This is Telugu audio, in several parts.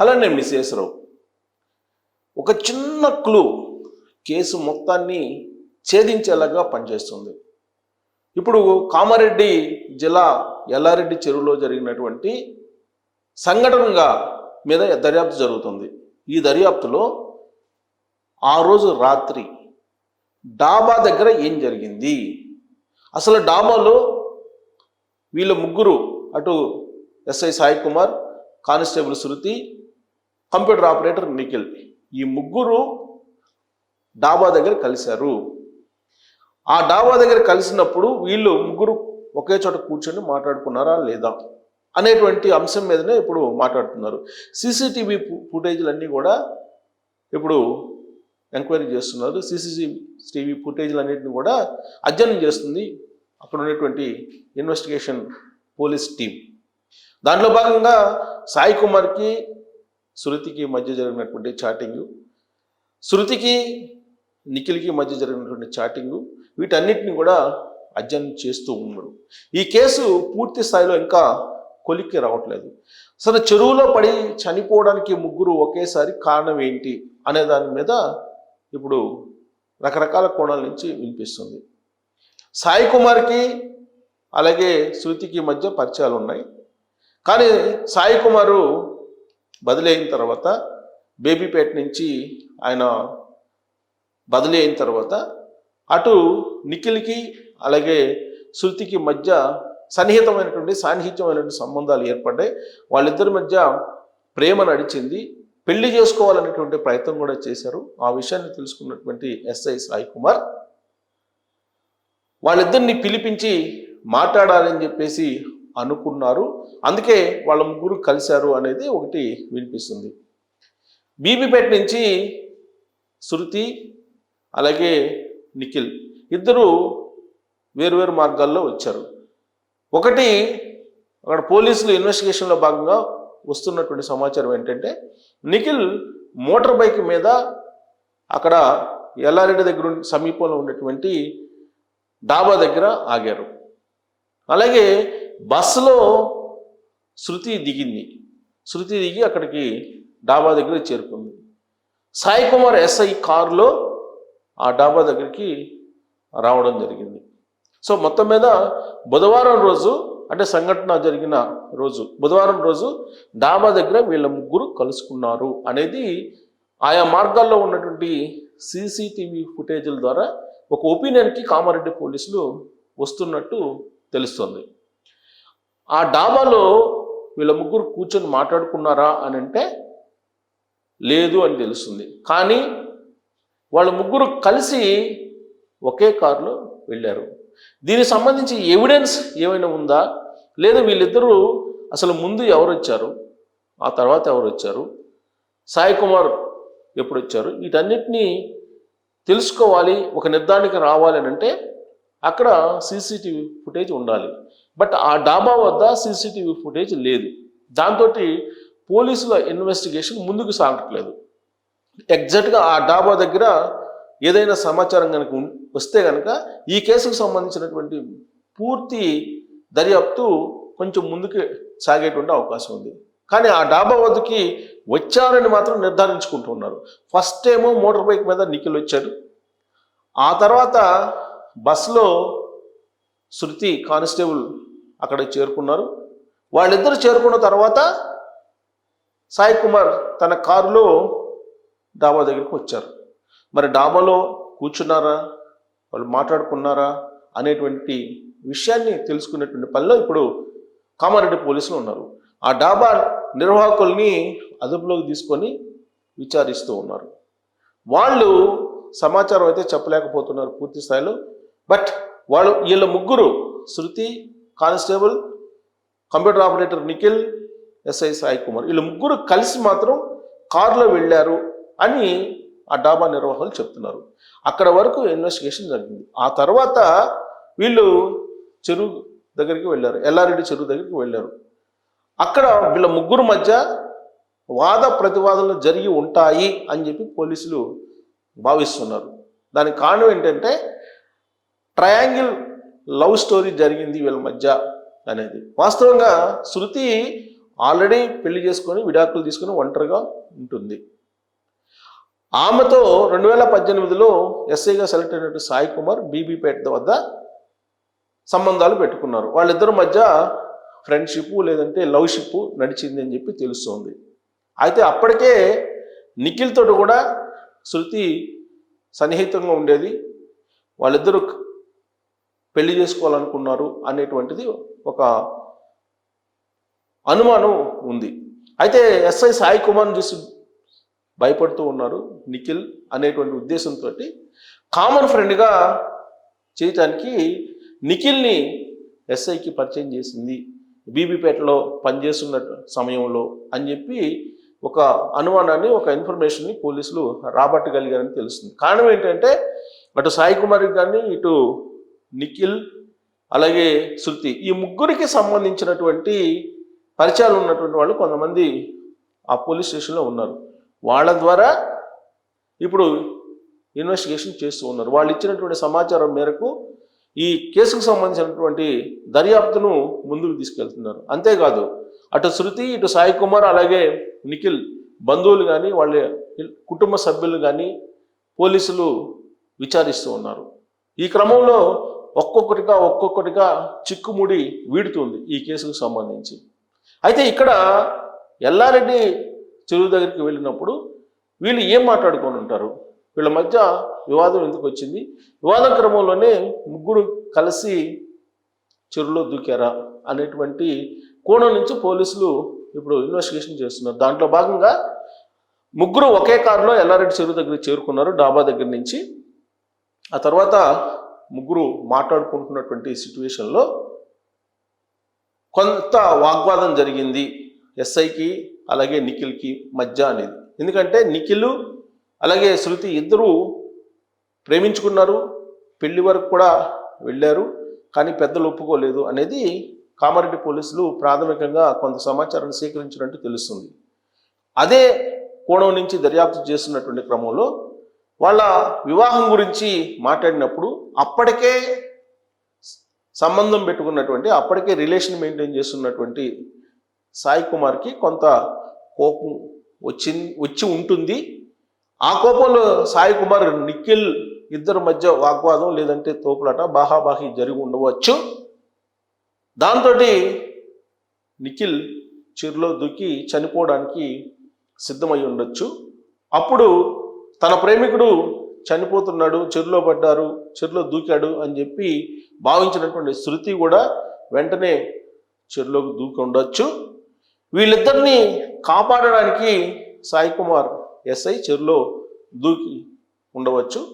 అలా నేను మిస్సేసరావు ఒక చిన్న క్లూ కేసు మొత్తాన్ని ఛేదించేలాగా పనిచేస్తుంది. ఇప్పుడు కామారెడ్డి జిల్లా ఎల్లారెడ్డి చెరువులో జరిగినటువంటి సంఘటనగా మీద దర్యాప్తు జరుగుతుంది. ఈ దర్యాప్తులో ఆ రోజు రాత్రి డాబా దగ్గర ఏం జరిగింది? అసలు డాబాలో వీళ్ళ ముగ్గురు అటు S I Sai Kumar constable Shruti computer operator Nikhil. ఈ ముగ్గురు డాబా దగ్గర కలిశారు. ఆ డాబా దగ్గర కలిసినప్పుడు వీళ్ళు ముగ్గురు ఒకే చోట కూర్చొని మాట్లాడుకున్నారా లేదా అనేటువంటి అంశం మీదనే ఇప్పుడు మాట్లాడుతున్నారు. సీసీటీవీ ఫుటేజ్లన్నీ కూడా ఇప్పుడు ఎంక్వైరీ చేస్తున్నారు. సీసీటీవీ ఫుటేజ్లన్నింటినీ కూడా అధ్యయనం చేస్తుంది అక్కడ ఉన్నటువంటి ఇన్వెస్టిగేషన్ పోలీస్ టీం దాంట్లో భాగంగా సాయి కుమార్కి శృతికి మధ్య జరిగినటువంటి చాటింగు శృతికి నిఖిల్కి మధ్య జరిగినటువంటి చాటింగు వీటన్నిటిని కూడా అధ్యయనం చేస్తూ ఉన్నాడు ఈ కేసు పూర్తి స్థాయిలో ఇంకా కొలిక్కి రావట్లేదు. అసలు చెరువులో పడి చనిపోవడానికి ముగ్గురు ఒకేసారి కారణం ఏంటి అనే దాని మీద ఇప్పుడు రకరకాల కోణాల నుంచి వినిపిస్తుంది. సాయి కుమార్కి అలాగే శృతికి మధ్య పరిచయాలు ఉన్నాయి. కానీ సాయి కుమారు బదిలీ అయిన తర్వాత బేబీపేట నుంచి ఆయన బదిలీ అయిన తర్వాత అటు నిఖిల్కి అలాగే శృతికి మధ్య సన్నిహితమైనటువంటి సాన్నిహిత్యమైనటువంటి సంబంధాలు ఏర్పడ్డాయి. వాళ్ళిద్దరి మధ్య ప్రేమ నడిచింది. పెళ్ళి చేసుకోవాలనేటువంటి ప్రయత్నం కూడా చేశారు. ఆ విషయాన్ని తెలుసుకున్నటువంటి ఎస్ఐ సాయి కుమార్ వాళ్ళిద్దరిని పిలిపించి మాట్లాడాలని చెప్పేసి అనుకున్నారు. అందుకే వాళ్ళ ముగ్గురు కలిశారు అనేది ఒకటి వినిపిస్తుంది. బీబీపేట నుంచి శృతి అలాగే నిఖిల్ ఇద్దరు వేరువేరు మార్గాల్లో వచ్చారు. ఒకటి అక్కడ పోలీసులు ఇన్వెస్టిగేషన్లో భాగంగా వస్తున్నటువంటి సమాచారం ఏంటంటే నిఖిల్ మోటార్ బైక్ మీద అక్కడ ఎల్లారెడ్డి దగ్గర సమీపంలో ఉన్నటువంటి డాబా దగ్గర ఆగారు. అలాగే బస్సులో శృతి దిగింది. శృతి దిగి అక్కడికి డాబా దగ్గర చేరుకుంది. సాయి కుమార్ ఎస్ఐ కారులో ఆ డాబా దగ్గరికి రావడం జరిగింది. సో మొత్తం మీద బుధవారం రోజు అంటే సంఘటన జరిగిన రోజు బుధవారం రోజు డాబా దగ్గర వీళ్ళ ముగ్గురు కలుసుకున్నారు అనేది ఆయా మార్గాల్లో ఉన్నటువంటి సీసీటీవీ ఫుటేజ్ల ద్వారా ఒక ఒపీనియన్కి కామారెడ్డి పోలీసులు వస్తున్నట్టు తెలుస్తుంది. ఆ డాబాలో వీళ్ళ ముగ్గురు కూర్చొని మాట్లాడుకున్నారా అని అంటే లేదు అని తెలుస్తుంది. కానీ వాళ్ళ ముగ్గురు కలిసి ఒకే కారులో వెళ్ళారు. దీనికి సంబంధించి ఎవిడెన్స్ ఏమైనా ఉందా? లేదా వీళ్ళిద్దరూ అసలు ముందు ఎవరు వచ్చారు? ఆ తర్వాత ఎవరు వచ్చారు? సాయి కుమార్ ఎప్పుడు వచ్చారు? వీటన్నిటినీ తెలుసుకోవాలి ఒక నిర్ధారణకి రావాలి అని అంటే అక్కడ సీసీటీవీ ఫుటేజ్ ఉండాలి. బట్ ఆ డాబా వద్ద సీసీటీవీ ఫుటేజ్ లేదు. దాంతో పోలీసుల ఇన్వెస్టిగేషన్ ముందుకు సాగట్లేదు. ఎగ్జాక్ట్గా ఆ డాబా దగ్గర ఏదైనా సమాచారం కనుక వస్తే కనుక ఈ కేసుకు సంబంధించినటువంటి పూర్తి దర్యాప్తు కొంచెం ముందుకు సాగేటువంటి అవకాశం ఉంది. కానీ ఆ డాబా వద్దకి వచ్చారని మాత్రం నిర్ధారించుకుంటున్నారు ఫస్ట్ ఏమో మోటార్ బైక్ మీద నిఖిల్ వచ్చారు. ఆ తర్వాత బస్సులో శృతి కానిస్టేబుల్ అక్కడ చేరుకున్నారు. వాళ్ళిద్దరు చేరుకున్న తర్వాత సాయి కుమార్ తన కారులో డాబా దగ్గరికి వచ్చారు. మరి డాబాలో కూర్చున్నారా? వాళ్ళు మాట్లాడుకున్నారా? అనేటువంటి విషయాన్ని తెలుసుకునేటువంటి పనిలో ఇప్పుడు కామారెడ్డి పోలీసులు ఉన్నారు. ఆ డాబా నిర్వాహకుల్ని అదుపులోకి తీసుకొని విచారిస్తూ ఉన్నారు. వాళ్ళు సమాచారం అయితే చెప్పలేకపోతున్నారు పూర్తి స్థాయిలో. బట్ వాళ్ళు వీళ్ళ ముగ్గురు Shruti constable computer operator Nikhil S I Sai Kumar వీళ్ళు ముగ్గురు కలిసి మాత్రం కారులో వెళ్ళారు అని ఆ డాబా నిర్వాహకులు చెప్తున్నారు. అక్కడ వరకు ఇన్వెస్టిగేషన్ జరిగింది. ఆ తర్వాత వీళ్ళు చెరువు దగ్గరికి వెళ్ళారు. ఎల్లారెడ్డి చెరువు దగ్గరికి వెళ్ళారు. అక్కడ వీళ్ళ ముగ్గురు మధ్య వాద ప్రతివాదనలు జరిగి ఉంటాయి అని చెప్పి పోలీసులు భావిస్తున్నారు. దానికి కారణం ఏంటంటే ట్రయాంగిల్ లవ్ స్టోరీ జరిగింది వీళ్ళ మధ్య అనేది. వాస్తవంగా శృతి ఆల్రెడీ పెళ్ళి చేసుకొని విడాకులు తీసుకొని ఒంటరిగా ఉంటుంది. ఆమెతో రెండు వేల పద్దెనిమిదిలో ఎస్ఐగా సెలెక్ట్ అయినట్టు సాయి కుమార్ బీబీపేట వద్ద సంబంధాలు పెట్టుకున్నారు. వాళ్ళిద్దరి మధ్య ఫ్రెండ్షిప్ లేదంటే లవ్షిప్ నడిచింది అని చెప్పి తెలుస్తోంది. అయితే అప్పటికే నిఖిల్ తోటి కూడా శృతి సన్నిహితంగా ఉండేది. వాళ్ళిద్దరూ పెళ్ళి చేసుకోవాలనుకున్నారు అనేటువంటిది ఒక అనుమానం ఉంది. అయితే ఎస్ఐ సాయి కుమార్ని చూసి భయపడుతూ ఉన్నారు నిఖిల్ అనేటువంటి ఉద్దేశంతో కామన్ ఫ్రెండ్గా చేయటానికి నిఖిల్ని ఎస్ఐకి పరిచయం చేసింది. బీబీపేటలో పనిచేస్తున్న సమయంలో అని చెప్పి ఒక అనుమానాన్ని ఒక ఇన్ఫర్మేషన్ని పోలీసులు రాబట్టగలిగారని తెలుస్తుంది. కారణం ఏంటంటే అటు సాయి కుమార్కి కానీ ఇటు నిఖిల్ అలాగే శృతి. ఈ ముగ్గురికి సంబంధించినటువంటి పరిచయాలు ఉన్నటువంటి వాళ్ళు కొంతమంది ఆ పోలీస్ స్టేషన్లో ఉన్నారు. వాళ్ళ ద్వారా ఇప్పుడు ఇన్వెస్టిగేషన్ చేస్తూ ఉన్నారు. వాళ్ళు ఇచ్చినటువంటి సమాచారం మేరకు ఈ కేసుకు సంబంధించినటువంటి దర్యాప్తును ముందుకు తీసుకెళ్తున్నారు. అంతేకాదు అటు శృతి ఇటు సాయి కుమార్ అలాగే నిఖిల్ బంధువులు కానీ వాళ్ళ కుటుంబ సభ్యులు కానీ పోలీసులు విచారిస్తూ ఉన్నారు. ఈ క్రమంలో ఒక్కొక్కటిగా ఒక్కొక్కటిగా చిక్కుముడి వీడుతుంది ఈ కేసుకు సంబంధించి. అయితే ఇక్కడ ఎల్లారెడ్డి చెరువు దగ్గరికి వెళ్ళినప్పుడు వీళ్ళు ఏం మాట్లాడుకొని ఉంటారు? వీళ్ళ మధ్య వివాదం ఎందుకు వచ్చింది? వివాదం క్రమంలోనే ముగ్గురు కలిసి చెరువులో దూకారా అనేటువంటి కోణం నుంచి పోలీసులు ఇప్పుడు ఇన్వెస్టిగేషన్ చేస్తున్నారు. దాంట్లో భాగంగా ముగ్గురు ఒకే కారులో ఎల్లారెడ్డి చెరువు దగ్గరికి చేరుకున్నారు డాబా దగ్గర నుంచి. ఆ తర్వాత ముగ్గురు మాట్లాడుకుంటున్నటువంటి సిచ్యువేషన్లో కొంత వాగ్వాదం జరిగింది ఎస్ఐకి అలాగే నిఖిల్కి మధ్య అనేది. ఎందుకంటే నిఖిల్ అలాగే శృతి ఇద్దరూ ప్రేమించుకున్నారు పెళ్ళి వరకు కూడా వెళ్ళారు కానీ పెద్దలు ఒప్పుకోలేదు అనేది కామారెడ్డి పోలీసులు ప్రాథమికంగా కొంత సమాచారాన్ని సేకరించినట్టు తెలుస్తుంది. అదే కోణం నుంచి దర్యాప్తు చేస్తున్నటువంటి క్రమంలో వాళ్ళ వివాహం గురించి మాట్లాడినప్పుడు అప్పటికే సంబంధం పెట్టుకున్నటువంటి అప్పటికే రిలేషన్ మెయింటైన్ చేస్తున్నటువంటి సాయి కుమార్కి కొంత కోపం వచ్చి వచ్చి ఉంటుంది. ఆ కోపంలో సాయి కుమార్ నిఖిల్ ఇద్దరి మధ్య వాగ్వాదం లేదంటే తోపులాట బాహాబాహి జరిగి ఉండవచ్చు. దాంతో నిఖిల్ చెరులో దూకి చనిపోవడానికి సిద్ధమై ఉండొచ్చు. అప్పుడు తన ప్రేమికుడు చనిపోతున్నాడు చెరులో పడ్డారు చెరులో దూకాడు అని చెప్పి భావించినటువంటి శృతి కూడా వెంటనే చెరులోకి దూకి ఉండొచ్చు. వీళ్ళిద్దరిని కాపాడడానికి సాయి కుమార్ ఎస్ఐ చెరులో దూకి ఉండవచ్చు.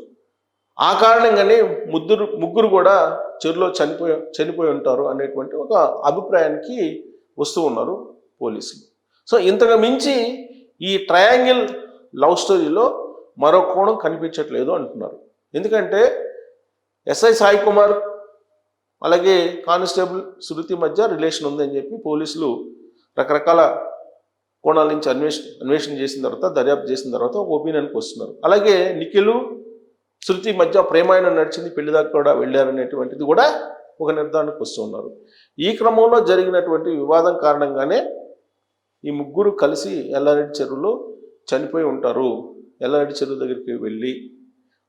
ఆ కారణంగానే ముగ్గురు ముగ్గురు కూడా చెరులో చనిపోయి చనిపోయి ఉంటారు అనేటువంటి ఒక అభిప్రాయానికి వస్తూ ఉన్నారు పోలీసులు. సో ఇంతకు మించి ఈ ట్రయాంగిల్ లవ్ స్టోరీలో మరో కోణం కనిపించట్లేదు అంటున్నారు. ఎందుకంటే ఎస్ఐ సాయి కుమార్ అలాగే కానిస్టేబుల్ శృతి మధ్య రిలేషన్ ఉందని చెప్పి పోలీసులు రకరకాల కోణాల నుంచి అన్వేష అన్వేషణ చేసిన తర్వాత దర్యాప్తు చేసిన తర్వాత ఒక ఒపీనియన్కి వస్తున్నారు. అలాగే నిఖిలు శృతి మధ్య ప్రేమాయణం నడిచింది పెళ్ళి దాకా కూడా వెళ్ళారనేటువంటిది కూడా ఒక నిర్ధారణకు వస్తున్నారు ఈ క్రమంలో జరిగినటువంటి వివాదం కారణంగానే ఈ ముగ్గురు కలిసి ఎల్లారెడ్డి చెరువులో చనిపోయి ఉంటారు. ఎల్లారెడ్డి చెరువు దగ్గరికి వెళ్ళి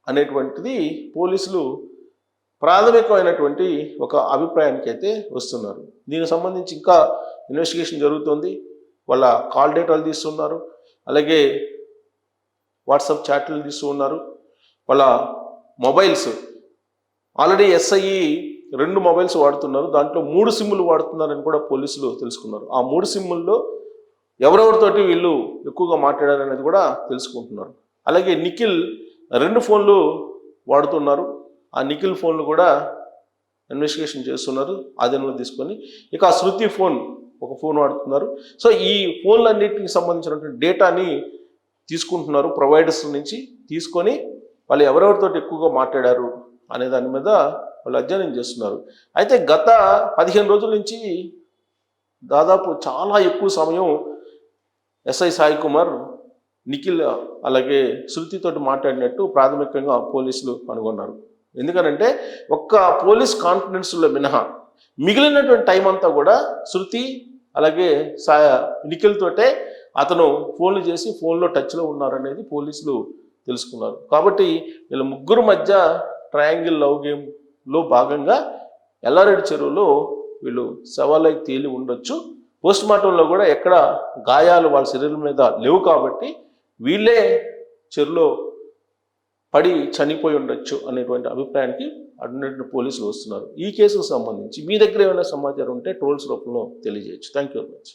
అనేటువంటిది పోలీసులు ప్రాథమికమైనటువంటి ఒక అభిప్రాయానికి అయితే వస్తున్నారు. దీనికి సంబంధించి ఇంకా ఇన్వెస్టిగేషన్ జరుగుతుంది. వాళ్ళ కాల్ డేటాలు తీస్తున్నారు. అలాగే వాట్సాప్ చాట్లు తీస్తూ ఉన్నారు వాళ్ళ మొబైల్స్ ఆల్రెడీ ఎస్ఐ రెండు మొబైల్స్ వాడుతున్నారు. దాంట్లో మూడు సిమ్ములు వాడుతున్నారని కూడా పోలీసులు తెలుసుకున్నారు. ఆ మూడు సిమ్ముల్లో ఎవరెవరితోటి వీళ్ళు ఎక్కువగా మాట్లాడారనేది కూడా తెలుసుకుంటున్నారు. అలాగే నిఖిల్ రెండు ఫోన్లు వాడుతున్నారు. ఆ నిఖిల్ ఫోన్లు కూడా ఇన్వెస్టిగేషన్ చేస్తున్నారు. ఆధీనంలో తీసుకొని ఇక ఆ శృతి ఫోన్ ఒక ఫోన్ వాడుతున్నారు. సో ఈ ఫోన్లన్నిటికి సంబంధించినటువంటి డేటాని తీసుకుంటున్నారు. ప్రొవైడర్స్ నుంచి తీసుకొని వాళ్ళు ఎవరెవరితో ఎక్కువగా మాట్లాడారు అనే దాని మీద వాళ్ళు అధ్యయనం చేస్తున్నారు. అయితే గత పదిహేను రోజుల నుంచి దాదాపు చాలా ఎక్కువ సమయం ఎస్ఐ సాయి కుమార్ నిఖిల్ అలాగే శృతితో మాట్లాడినట్టు ప్రాథమికంగా పోలీసులు కనుగొన్నారు. ఎందుకనంటే ఒక్క పోలీస్ కాన్ఫిడెన్స్లో మినహా మిగిలినటువంటి టైం అంతా కూడా శృతి అలాగే సా నిఖిల్ తోటే అతను ఫోన్లు చేసి ఫోన్లో టచ్లో ఉన్నారనేది పోలీసులు తెలుసుకున్నారు. కాబట్టి వీళ్ళ ముగ్గురు మధ్య ట్రయాంగిల్ లవ్ గేమ్లో భాగంగా ఎల్లారెడ్డి చెరువులో వీళ్ళు సవాలై తేలి ఉండొచ్చు. పోస్ట్ మార్టంలో కూడా ఎక్కడ గాయాలు వాళ్ళ శరీరం మీద లేవు కాబట్టి వీళ్ళే చెరువులో పడి చనిపోయి ఉండొచ్చు అనేటువంటి అభిప్రాయానికి అడిగినటువంటి పోలీసులు వస్తున్నారు. ఈ కేసుకు సంబంధించి మీ దగ్గర ఏమైనా సమాచారం ఉంటే టోల్స్ రూపంలో తెలియజేయచ్చు. Thank you very much